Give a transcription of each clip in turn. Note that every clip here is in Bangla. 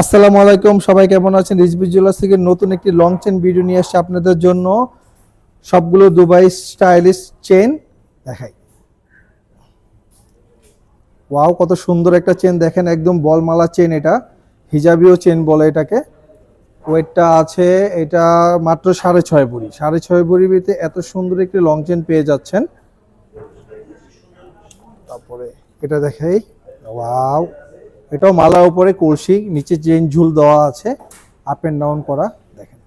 আসসালামু আলাইকুম, সবাই কেমন আছেন? রিজবি জুয়েলার্স থেকে নতুন একটি লং চেন ভিডিও নিয়ে আসছে আপনাদের জন্য। সবগুলো দুবাই স্টাইলিশ চেন দেখাই। ওয়াও কত সুন্দর একটা চেন দেখেন, একদম বলমালা চেন এটা। হিজাবিও চেন বলে এটাকে। ওয়েটটা আছে, এটা মাত্র সাড়ে ছয় ভরি। সাড়ে ছয় ভরি ভিতরে এত সুন্দর একটি লং চেন পেয়ে যাচ্ছেন। তারপরে এটা দেখাই। ওয়াও এটাও মালার উপরে কলসি, নিচে চেন ঝুল দেওয়া আছে আপ এন্ড ডাউন করা, দেখেন।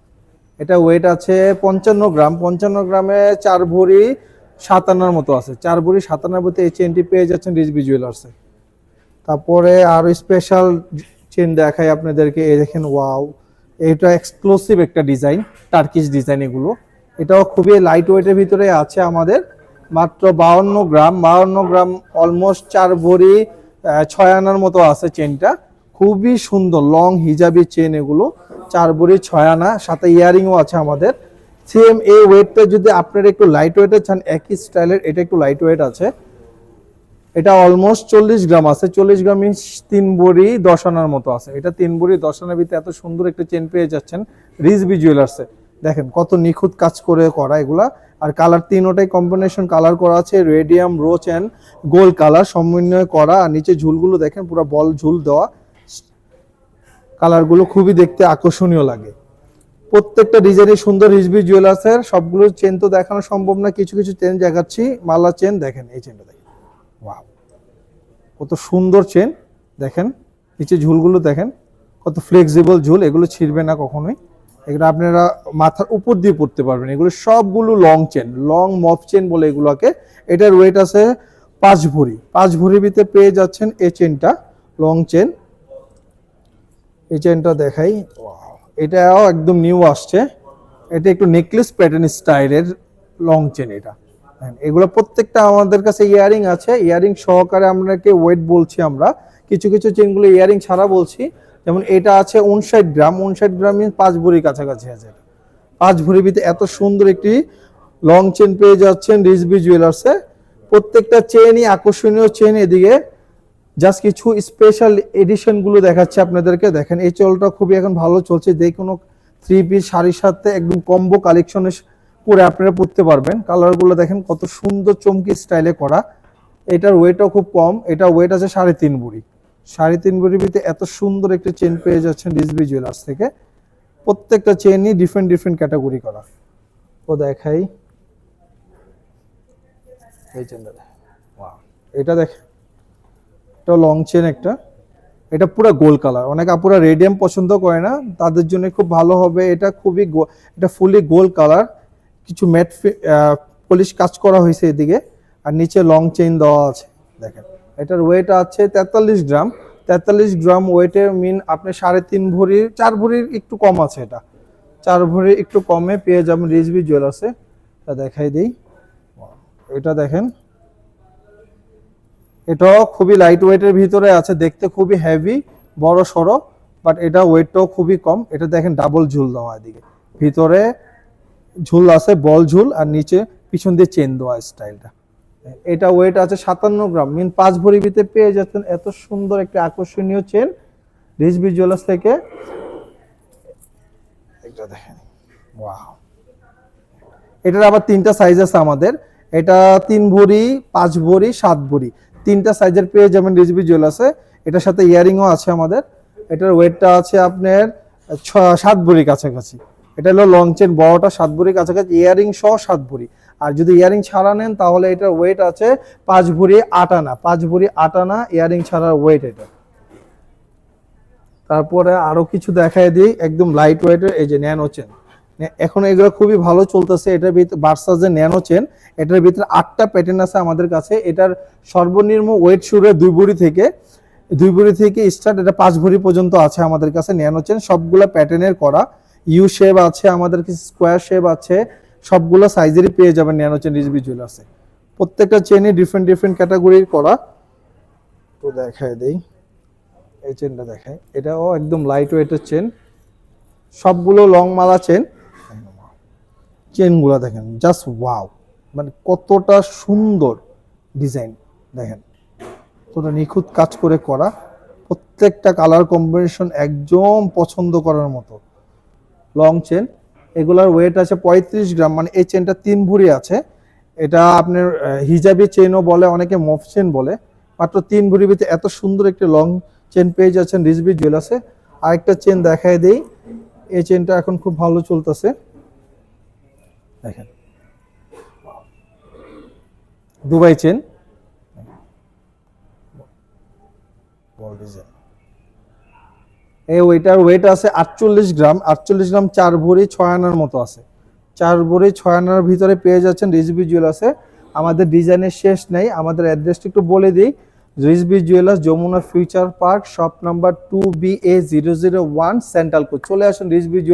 এটা ওয়েট আছে পঞ্চান্ন গ্রাম, পঞ্চান্ন গ্রামে চার ভরি সাতান্নার মতো আছে। চার ভরি সাতান্নার মতো এই চেনটি পেয়ে যাচ্ছেন রিজবি জুয়েলার্সে তারপরে আরও স্পেশাল চেন দেখাই আপনাদেরকে, এই দেখেন ওয়াও এটা এক্সক্লুসিভ একটা ডিজাইন টার্কিশ ডিজাইন এগুলো। এটাও খুবই লাইট ওয়েটের ভিতরে আছে আমাদের। মাত্র বাউন্ন গ্রাম বাউন্ন গ্রাম অলমোস্ট চার ভরি ছয় আনার মতো আছে চেনটা খুবই সুন্দর লং হিজাবি চেন এগুলো। চার ভরি ছয় আনা, সাথে ইয়ারিংও আছে আমাদের। সেম এই ওয়েটটা যদি আপনারা একটু লাইট ওয়েটের চান, একই স্টাইলের, এটা একটু লাইট ওয়েট আছে। এটা অলমোস্ট চল্লিশ গ্রাম আছে। চল্লিশ গ্রাম মিনস তিন বড়ি দশ আনার মতো আছে। এটা তিন বড়ি দশ আনার ভিতরে এত সুন্দর একটা চেন পেয়ে যাচ্ছেন রিজবি জুয়েলার্সে দেখেন কত নিখুঁত কাজ করে করা এগুলা। আর কালার তিনোটাই কম্বিনেশন কালার করা আছে radium rose and gold colour সমন্বয় করা। আর নিচে ঝুলগুলো দেখেন, পুরো বল ঝুল দেওয়া। কালারগুলো খুবই দেখতে আকর্ষণীয় লাগে। প্রত্যেকটা ডিজাইনই সুন্দর রিজবি জুয়েলার্সের সবগুলো চেন তো দেখানো সম্ভব না, কিছু কিছু চেন দেখাচ্ছি। মালা চেন দেখেন, এই চেনটা দেখেন। ওয়াও কত সুন্দর চেন দেখেন। নিচে ঝুলগুলো দেখেন, কত ফ্লেক্সিবল ঝুল, এগুলো ছিঁড়বে না কখনোই। এগুলো আপনারা মাথার উপর দিয়ে পড়তে পারবেন। এগুলো সবগুলো long chain long muff chain বলে এগুলোকে। এটার ওয়েট আছে পাঁচ ভরি। পাঁচ ভরির ভিতরে পেয়ে যাচ্ছেন এই চেনটা লং চেন এই চেনটা দেখাই। এটাও একদম নিউ আসছে। এটা একটু নেকলেস প্যাটার্ন স্টাইলের লং চেন এটা। দেখেন, এগুলো প্রত্যেকটা আমাদের কাছে ইয়ারিং আছে। ইয়ারিং সহকারে আপনাকে ওয়েট বলছি আমরা। কিছু কিছু চেনগুলো ইয়ারিং ছাড়া বলছি। যেমন এটা আছে উনষাট গ্রাম উনষাট গ্রাম পাঁচ ভরি কাছাকাছি আছে পাঁচ ভরি ভিতরে এত সুন্দর একটি লং চেন পেয়ে যাচ্ছেন রিজবি জুয়েলার্সে প্রত্যেকটা চেনই আকর্ষণীয় চেন এদিকে। জাস্ট কিছু স্পেশাল এডিশনগুলো দেখাচ্ছে আপনাদেরকে। দেখেন, এই চলটা খুবই এখন ভালো চলছে। যে কোনো থ্রি পিস শাড়ির সাথে একদম কম্বো কালেকশনে পরে আপনারা পরতে পারবেন। কালারগুলো দেখেন কত সুন্দর চমকি স্টাইলে করা। এটার ওয়েটও খুব কম। এটা ওয়েট আছে সাড়ে তিন বুড়ি সাড়ে তিন বুড়ির ভিতরে এত সুন্দর একটা চেন পেয়ে যাচ্ছেন রিজবি জুয়েলার্স থেকে। প্রত্যেকটা চেনই ডিফারেন্ট ডিফারেন্ট ক্যাটাগরি করা। ও দেখাই। এই চেনটা এটা দেখ। এটা লং চেন একটা। এটা পুরো গোল কালার অনেক আপুরা রেডিয়াম পছন্দ করে না। তাদের জন্য খুব ভালো হবে। এটা খুবই এটা ফুলি গোল কালার কিছু ম্যাট পলিশ কাজ করা হয়েছে এদিকে। আর নিচে লং চেইন দেওয়া আছে। দেখেন। এটার ওয়েট আছে তেতাল্লিশ গ্রাম। তেতাল্লিশ গ্রাম ওয়েটে মিন আপনি সাড়ে তিন ভরির, চার ভরির একটু কম আছে এটা। চার ভরি একটু কমে পেয়ে যাবেন রিজবি জুয়েলার্সে তা দেখাই দিই। এটা দেখেন। এটাও খুবই লাইট ওয়েটের ভিতরে আছে, দেখতে খুবই হেভি বড় সড়ো বাট এটা ওয়েটটাও খুবই কম। এটা দেখেন ডাবল ঝুল দেওয়া এদিকে। ভিতরে ঝুল আছে, বল ঝুল, আর নিচে পিছন দিয়ে চেন দেওয়া স্টাইলটা এটা ওয়েট আছে সাতান্ন গ্রাম। মিন পাঁচ ভরি ভিতরে পেয়ে যাচ্ছেন এত সুন্দর একটা আকর্ষণীয় চেন রিজবি জুয়েলার্স থেকে। এটা দেখেন। ওয়াও এটার আবার তিনটা সাইজ আছে আমাদের। এটা তিন ভরি পাঁচ ভরি সাত ভরি। তিনটা সাইজের পেয়ে যাবেন রিজবি জুয়েলার্সে এটার সাথে ইয়ারিংও আছে আমাদের। এটার ওয়েটটা আছে আপনার ছ- সাত ভরি কাছাকাছি। এটা হলো লং চেন বড়টা সাত ভরি কাছাকাছি ইয়ারিং সহ সাত ভরি। আর যদি ইয়ারিং ছাড়া নেন, তাহলে এটার ওয়েট আছে পাঁচ ভরি আট আনা, পাঁচ ভরি আট আনা ইয়ারিং ছাড়ার ওয়েট এটা। তারপরে আরও কিছু দেখায় দিই, একদম লাইট ওয়েটের এই যে ন্যানো চেন এখন এগুলো খুবই ভালো চলতেছে, এটার ভিতরে বার্সাজের ন্যানো চেন এটার ভিতরে আটটা প্যাটার্ন আছে আমাদের কাছে, এটার সর্বনিম্ন ওয়েট শুরু দুই ভরি থেকে। দুই ভরি থেকে স্টার্ট এটা পাঁচ ভরি পর্যন্ত আছে আমাদের কাছে ন্যানো চেন সবগুলো প্যাটার্নের করা। ইউ শেপ আছে আমাদের কাছে স্কোয়ার শেপ আছে। সবগুলো সাইজেরই পেয়ে যাবেন ন্যানো চেন রিজবি জুয়েলার্সে প্রত্যেকটা চেনই ডিফারেন্ট ডিফারেন্ট ক্যাটাগরির করা। তো দেখায় দেই। এই চেনটা দেখায় এটাও একদম লাইট ওয়েটের চেন সবগুলো লং মালা চেন চেনগুলো দেখেন জাস্ট ওয়াও মানে কতটা সুন্দর ডিজাইন দেখেন, কতটা নিখুঁত কাজ করে করা। প্রত্যেকটা কালার কম্বিনেশন একদম পছন্দ করার মতো। লং চেন এগুলার ওয়েট আছে পঁয়ত্রিশ গ্রাম মানে এই চেনটা তিন ভরি আছে। এটা আপনার হিজাবি চেনও বলে, অনেকে মফ চেন বলে। মাত্র তিন ভরি ভিতরে এত সুন্দর একটি লং চেন পেয়ে যাচ্ছেন রিজবি জুয়েলার্সে আরেকটা চেন দেখায় দেই। এই চেনটা এখন খুব ভালো চলতেছে। দেখেন। দুবাই চেন ডিজাইন এই ওইটার ওয়েট আছে আটচল্লিশ গ্রাম। আটচল্লিশ গ্রাম চার ভরি ছয় আনার মতো আছে। চার ভরি ছয় আনার ভিতরে পেয়ে যাচ্ছেন রিজবি জুয়েলার্সে আমাদের ডিজাইনের শেষ নেই, আমাদের অ্যাড্রেসটা একটু বলে দিই। Rizvi jewellers, Jamuna future park, shop number two B A zero zero one, central code চলে আসুন রিজবি জুয়েলার্স